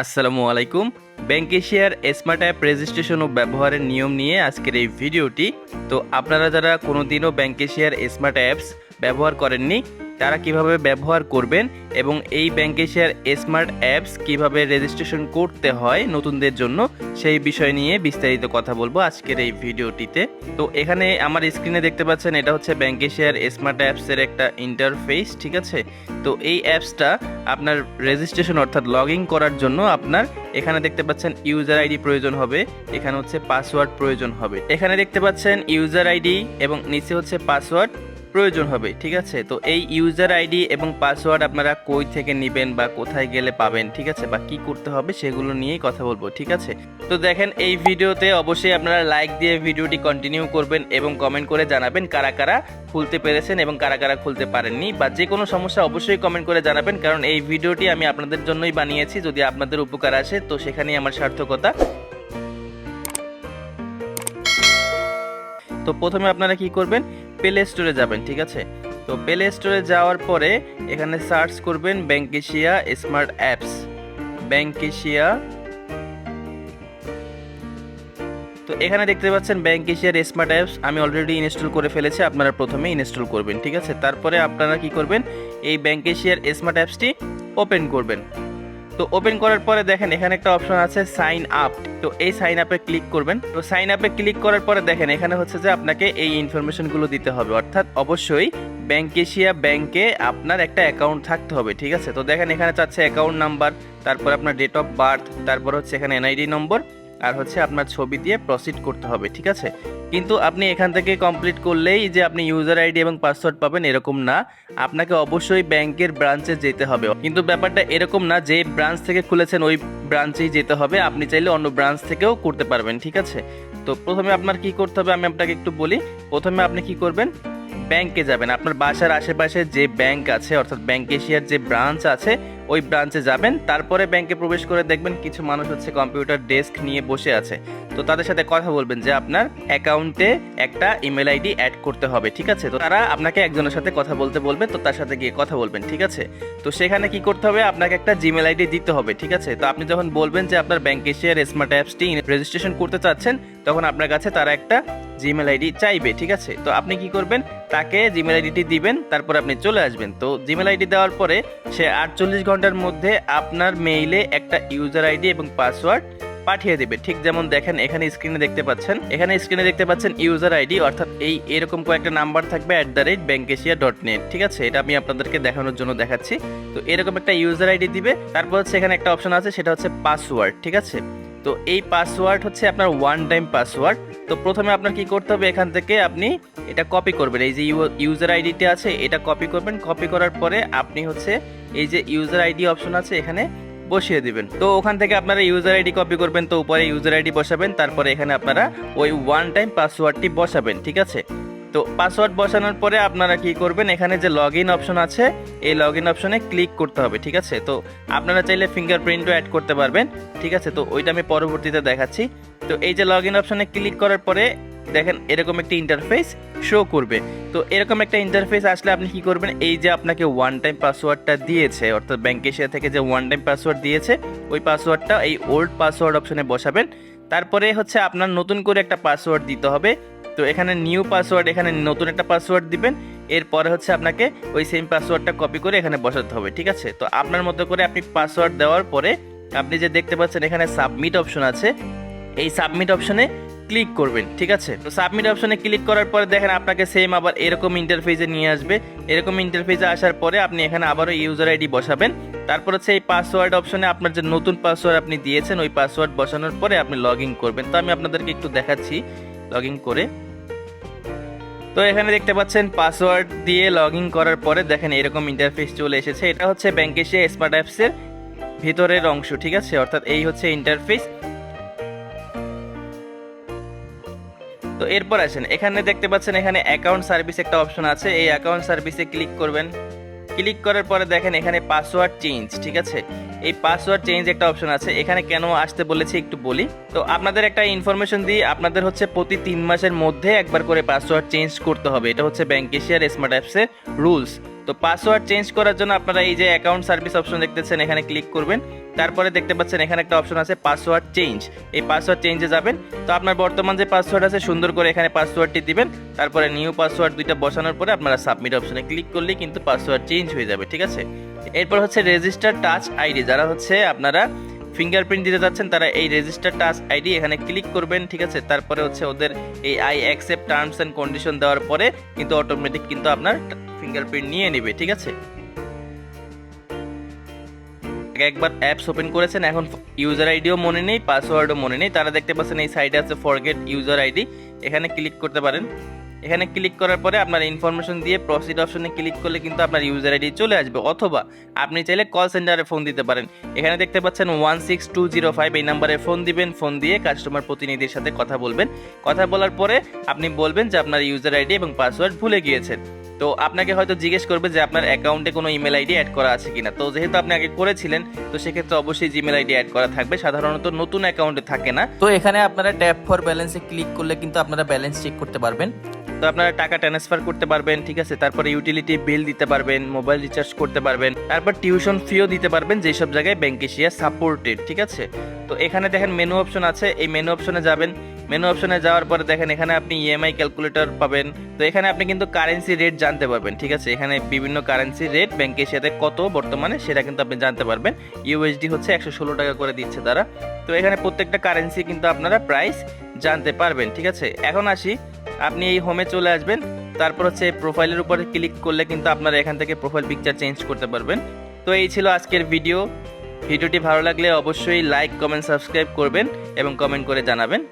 আসসালামু আলাইকুম। ব্যাংক এশিয়ার স্মার্ট অ্যাপ রেজিস্ট্রেশন ও ব্যবহারের নিয়ম নিয়ে আজকের এই ভিডিওটি। তো আপনারা যারা কোনোদিনও ব্যাংক এশিয়ার স্মার্ট অ্যাপস ব্যবহার করেননি তারা কীভাবে ব্যবহার করবেন এবং এই ব্যাংক এশিয়ার স্মার্ট অ্যাপস কীভাবে রেজিস্ট্রেশন করতে হয় নতুনদের জন্য, সেই বিষয় নিয়ে বিস্তারিত কথা বলব আজকের এই ভিডিওটিতে। তো এখানে আমার স্ক্রিনে দেখতে পাচ্ছেন, এটা হচ্ছে ব্যাংক এশিয়ার স্মার্ট অ্যাপসের একটা ইন্টারফেস ঠিক আছে? তো এই অ্যাপসটা আপনার রেজিস্ট্রেশন অর্থাৎ লগ ইন করার জন্য আপনার এখানে দেখতে পাচ্ছেন ইউজার আইডি প্রয়োজন হবে, এখানে হচ্ছে পাসওয়ার্ড প্রয়োজন হবে। এখানে দেখতে পাচ্ছেন ইউজার আইডি এবং নিচে হচ্ছে পাসওয়ার্ড প্রয়োজন হবে, ঠিক আছে? তো এই ইউজার আইডি এবং পাসওয়ার্ড আপনারা কই থেকে নেবেন বা কোথায় গেলে পাবেন, ঠিক আছে? বা কি করতে হবে সেগুলো নিয়েই কথা বলব, ঠিক আছে? তো দেখেন, এই ভিডিওতে অবশ্যই আপনারা লাইক দিয়ে ভিডিওটি কন্টিনিউ করবেন এবং কমেন্ট করে জানাবেন কারা কারা খুলতে পেরেছেন এবং কারা কারা খুলতে পারেননি বা যে কোনো সমস্যা অবশ্যই কমেন্ট করে জানাবেন, কারণ এই ভিডিওটি আমি আপনাদের জন্যই বানিয়েছি, যদি আপনাদের উপকার আসে, তো সেখানেই আমার সার্থকতা। তো প্রথমে আপনারা কি করবেন? প্লে স্টোরে যাবেন, ঠিক আছে? তো প্লে স্টোরে যাওয়ার পরে এখানে সার্চ করবেন bank Asia smart apps bank Asia তো এখানে দেখতে পাচ্ছেন ব্যাংক এশিয়ার স্মার্ট অ্যাপস আমি অলরেডি ইনস্টল করে ফেলেছি, আপনারা প্রথমে ইনস্টল করবেন, ঠিক আছে? তারপরে আপনারা কি করবেন? এই ব্যাংক এশিয়ার স্মার্ট অ্যাপসটি ওপেন করবেন। তো ওপেন করার পরে দেখেন, এখানে একটা অপশন আছে সাইন আপ তো এই সাইন আপে ক্লিক করবেন। তো সাইন আপে ক্লিক করার পরে দেখেন, এখানে হচ্ছে যে আপনাকে এই ইনফরমেশনগুলো দিতে হবে। অর্থাৎ অবশ্যই ব্যাংক এশিয়া ব্যাংকে আপনার একটা অ্যাকাউন্ট থাকতে হবে, ঠিক আছে? তো দেখেন, এখানে চাচ্ছে অ্যাকাউন্ট নাম্বার তারপর আপনার ডেট অফ বার্থ তারপর হচ্ছে এখানে এনআইডি নম্বর আর হচ্ছে আপনার ছবি দিয়ে প্রসিড করতে হবে, ঠিক আছে? কিন্তু আপনি এখান থেকে কমপ্লিট করলেই যে আপনি ইউজার আইডি এবং পাসওয়ার্ড পাবেন এরকম না। আপনাকে অবশ্যই ব্যাংকের ব্রাঞ্চে যেতে হবে। কিন্তু ব্যাপারটা এরকম না যে ব্রাঞ্চ থেকে খুলেছেন ওই ব্রাঞ্চেই যেতে হবে। আপনি চাইলে অন্য ব্রাঞ্চ থেকেও করতে পারবেন, ঠিক আছে? তো প্রথমে আপনার কি করতে হবে? আমি আপনাকে একটু বলি। প্রথমে আপনি কি করবেন? ব্যাংকে যাবেন। আপনার বাসার আশেপাশে যে ব্যাংক আছে, অর্থাৎ ব্যাংক এশিয়ার যে ব্রাঞ্চ আছে, ওই ব্রাঞ্চে যাবেন। তারপরে ব্যাংকে প্রবেশ করে দেখবেন কিছু মানুষ হচ্ছে কম্পিউটার ডেস্ক নিয়ে বসে আছে। তো তাদের সাথে কথা বলবেন যে আপনার অ্যাকাউন্টে একটা ইমেল আইডি অ্যাড করতে হবে, ঠিক আছে? তো তারা আপনাকে একজনের সাথে কথা বলতে বলবে, তো তার সাথে গিয়ে কথা বলবেন, ঠিক আছে? তো সেখানে কি করতে হবে? আপনাকে একটা জিমেল আইডি দিতে হবে, ঠিক আছে? তো আপনি যখন বলবেন যে আপনার ব্যাংক এশিয়ার স্মার্ট অ্যাপসটি রেজিস্ট্রেশন করতে চাচ্ছেন, তখন আপনার কাছে তারা একটা জিমেল আইডি চাইবে, ঠিক আছে? তো আপনি কি করবেন? তাকে জিমেল আইডিটি দিবেন, তারপর আপনি চলে আসবেন। তো জিমেল আইডি দেওয়ার পরে সে আটচল্লিশ ঘণ্টার মধ্যে আপনার মেইলে একটা ইউজার আইডি এবং পাসওয়ার্ড পাঠিয়ে দেবে। ঠিক যেমন দেখেন, এখানে স্ক্রিনে দেখতে পাচ্ছেন। এখানে স্ক্রিনে দেখতে পাচ্ছেন ইউজার আইডি অর্থাৎ এই এরকম কয়েকটা নাম্বার থাকবে at the rate bank asia dot net ঠিক আছে? এটা আমি আপনাদেরকে দেখানোর জন্য দেখাচ্ছি। তো এরকম একটা ইউজার আইডি দিবে। তারপর হচ্ছে এখানে একটা অপশন আছে, সেটা হচ্ছে পাসওয়ার্ড ঠিক আছে? তো এই পাসওয়ার্ড হচ্ছে আপনার ওয়ান টাইম পাসওয়ার্ড তো প্রথমে আপনার কি করতে হবে, এখান থেকে আপনি এটা কপি করবেন। এই যে ইউজার আইডিটি আছে, এটা কপি করবেন। কপি করার পরে আপনি হচ্ছে এই যে ইউজার আইডি অপশন আছে, এখানে বসিয়ে দিবেন। তো ওখান থেকে আপনারা ইউজার আইডি কপি করবেন, তো উপরে ইউজার আইডি বসাবেন, তারপরে এখানে আপনারা ওই ওয়ান টাইম পাসওয়ার্ডটি বসাবেন, ঠিক আছে? তো পাসওয়ার্ড বসানোর পরে আপনারা কি করবেন? এখানে যে লগ ইন অপশন আছে, এই লগ ইন অপশনে ক্লিক করতে হবে, ঠিক আছে? তো আপনারা চাইলে ফিঙ্গারপ্রিন্টও অ্যাড করতে পারবেন, ঠিক আছে? তো ওইটা আমি পরবর্তীতে দেখাচ্ছি। তো এই যে লগ ইন অপশনে ক্লিক করার পরে দেখেন এরকম একটি ইন্টারফেস শো করবে। তো এরকম একটা ইন্টারফেস আসলে আপনি কি করবেন? এই যে আপনাকে ওয়ান টাইম পাসওয়ার্ডটা দিয়েছে, অর্থাৎ ব্যাংক এশিয়া থেকে যে ওয়ান টাইম পাসওয়ার্ড দিয়েছে, ওই পাসওয়ার্ডটা এই ওল্ড পাসওয়ার্ড অপশনে বসাবেন। তারপরে হচ্ছে আপনার নতুন করে একটা পাসওয়ার্ড দিতে হবে তো এখানে নিউ পাসওয়ার্ড এখানে নতুন একটা পাসওয়ার্ড দিবেন, এরপরে হচ্ছে আপনাকে ওই সেম পাসওয়ার্ডটা কপি করে এখানে বসাতে হবে, ঠিক আছে? তো আপনার মতো করে আপনি পাসওয়ার্ড দেওয়ার পরে আপনি যে দেখতে পাচ্ছেন এখানে সাবমিট অপশন আছে, এই সাবমিট অপশনে ক্লিক করবেন, ঠিক আছে? তো সাবমিট অপশনে ক্লিক করার পরে দেখেন আপনাকে সেম আবার এরকম ইন্টারফেসে নিয়ে আসবে, এরকম ইন্টারফেসে আসার পরে আপনি এখানে আবারও ইউজার আইডি বসাবেন, তারপর হচ্ছে এই পাসওয়ার্ড অপশনে আপনার যে নতুন পাসওয়ার্ড আপনি দিয়েছেন, ওই পাসওয়ার্ড বসানোর পরে আপনি লগ করবেন। তো আমি আপনাদেরকে একটু দেখাচ্ছি লগ করে। তো এখানে দেখতে পাচ্ছেন পাসওয়ার্ড দিয়ে লগ ইন করার পরে দেখেন এরকম ইন্টারফেস চলে এসেছে। এটা হচ্ছে ব্যাংক এশিয়া স্মার্ট অ্যাপসের ভিতরের অংশ, ঠিক আছে? অর্থাৎ এই হচ্ছে ইন্টারফেস তো এরপর আসেন। এখানে দেখতে পাচ্ছেন এখানে অ্যাকাউন্ট সার্ভিস একটা অপশন আছে। এই অ্যাকাউন্ট সার্ভিসে ক্লিক করবেন। ক্লিক করার পরে দেখেন এখানে পাসওয়ার্ড চেঞ্জ ঠিক আছে? এই পাসওয়ার্ড চেঞ্জ একটা অপশন আছে। এখানে কেন আসতে বলেছি একটু বলি। তো আপনাদের একটা ইনফরমেশন দিই, আপনাদের হচ্ছে প্রতি তিন মাসের মধ্যে একবার করে পাসওয়ার্ড চেঞ্জ করতে হবে। এটা হচ্ছে ব্যাংকেশিয়ার স্মার্ট অ্যাপসের রুলস তো পাসওয়ার্ড চেঞ্জ করার জন্য আপনারা এই যে অ্যাকাউন্ট সার্ভিস অপশন দেখতেছেন, এখানে ক্লিক করবেন। তারপরে দেখতে পাচ্ছেন এখানে একটা অপশন আছে পাসওয়ার্ড চেঞ্জ এই পাসওয়ার্ড চেঞ্জে যাবেন। তো আপনার বর্তমান যে পাসওয়ার্ড আছে, সুন্দর করে এখানে পাসওয়ার্ডটি দিবেন। তারপরে নিউ পাসওয়ার্ড দুইটা বসানোর পরে আপনারা সাবমিট অপশনে ক্লিক করলেই কিন্তু পাসওয়ার্ড চেঞ্জ হয়ে যাবে, ঠিক আছে? এরপর হচ্ছে রেজিস্টার টাচ আইডি যারা হচ্ছে আপনারা ফিঙ্গারপ্রিন্ট দিতে যাচ্ছেন, তারা এই রেজিস্টার টাচ আইডি এখানে ক্লিক করবেন, ঠিক আছে? তারপরে হচ্ছে ওদের এই I accept terms and condition দেওয়ার পরে কিন্তু অটোমেটিক কিন্তু আপনার ফিঙ্গারপ্রিন্ট নিয়ে নেবে, ঠিক আছে? একবার অ্যাপস ওপেন করেছেন, এখন ইউজার আইডিও মনে নেই পাসওয়ার্ডও মনে নেই। তারা দেখতে পাচ্ছেন এই সাইডে আছে ফরগেট ইউজার আইডি এখানে ক্লিক করতে পারেন। এখানে ক্লিক করার পরে আপনার ইনফরমেশন দিয়ে প্রসিড অপশনে ক্লিক করলে কিন্তু আপনার ইউজার আইডি চলে আসবে। অথবা আপনি চাইলে কল সেন্টারে ফোন দিতে পারেন। এখানে দেখতে পাচ্ছেন one six two zero five এই নাম্বারে ফোন দিবেন ফোন দিয়ে কাস্টমার প্রতিনিধির সাথে কথা বলবেন। কথা বলার পরে আপনি বলবেন যে আপনার ইউজার আইডি এবং পাসওয়ার্ড ভুলে গিয়েছেন। তো আপনাকে হয়তো জিজ্ঞেস করবে যে আপনার অ্যাকাউন্টে কোনো ইমেল আইডি অ্যাড করা আছে কিনা। তো যেহেতু আপনি আগে করেছিলেন তো সেক্ষেত্রে অবশ্যই জিমেল আইডি অ্যাড করা থাকবে। সাধারণত নতুন অ্যাকাউন্টে থাকে না। তো এখানে আপনারা ট্যাপ ফর ব্যালেন্সে ক্লিক করলে কিন্তু আপনারা ব্যালেন্স চেক করতে পারবেন। তো আপনারা টাকা ট্রান্সফার করতে পারবেন ঠিক আছে? তারপরে ইউটিলিটি বিল দিতে পারবেন মোবাইল রিচার্জ করতে পারবেন তারপর টিউশন ফিও দিতে পারবেন যেসব জায়গায় ব্যাংক এশিয়া সাপোর্টেড ঠিক আছে? তো এখানে দেখেন মেনু অপশন আছে। এই মেনু অপশনে যাবেন মেনু অপশনে যাওয়ার পরে দেখেন এখানে আপনি ইএমআই ক্যালকুলেটর পাবেন। তো এখানে আপনি কিন্তু কারেন্সি রেট জানতে পারবেন, ঠিক আছে? এখানে বিভিন্ন কারেন্সি রেট ব্যাংকের সাথে কত বর্তমানে সেটা কিন্তু আপনি জানতে পারবেন। ইউএসডি হচ্ছে একশো ষোলো টাকা করে দিচ্ছে তারা। তো এখানে প্রত্যেকটা কারেন্সি কিন্তু আপনারা প্রাইস জানতে পারবেন, ঠিক আছে? এখন আসি, আপনি এই হোমে চলে আসবেন। তারপর হচ্ছে প্রোফাইলের উপরে ক্লিক করলে কিন্তু আপনারা এখান থেকে প্রোফাইল পিকচার চেঞ্জ করতে পারবেন। তো এই ছিল আজকের ভিডিও ভিডিওটি ভালো লাগলে অবশ্যই লাইক কমেন্ট সাবস্ক্রাইব করবেন এবং কমেন্ট করে জানাবেন।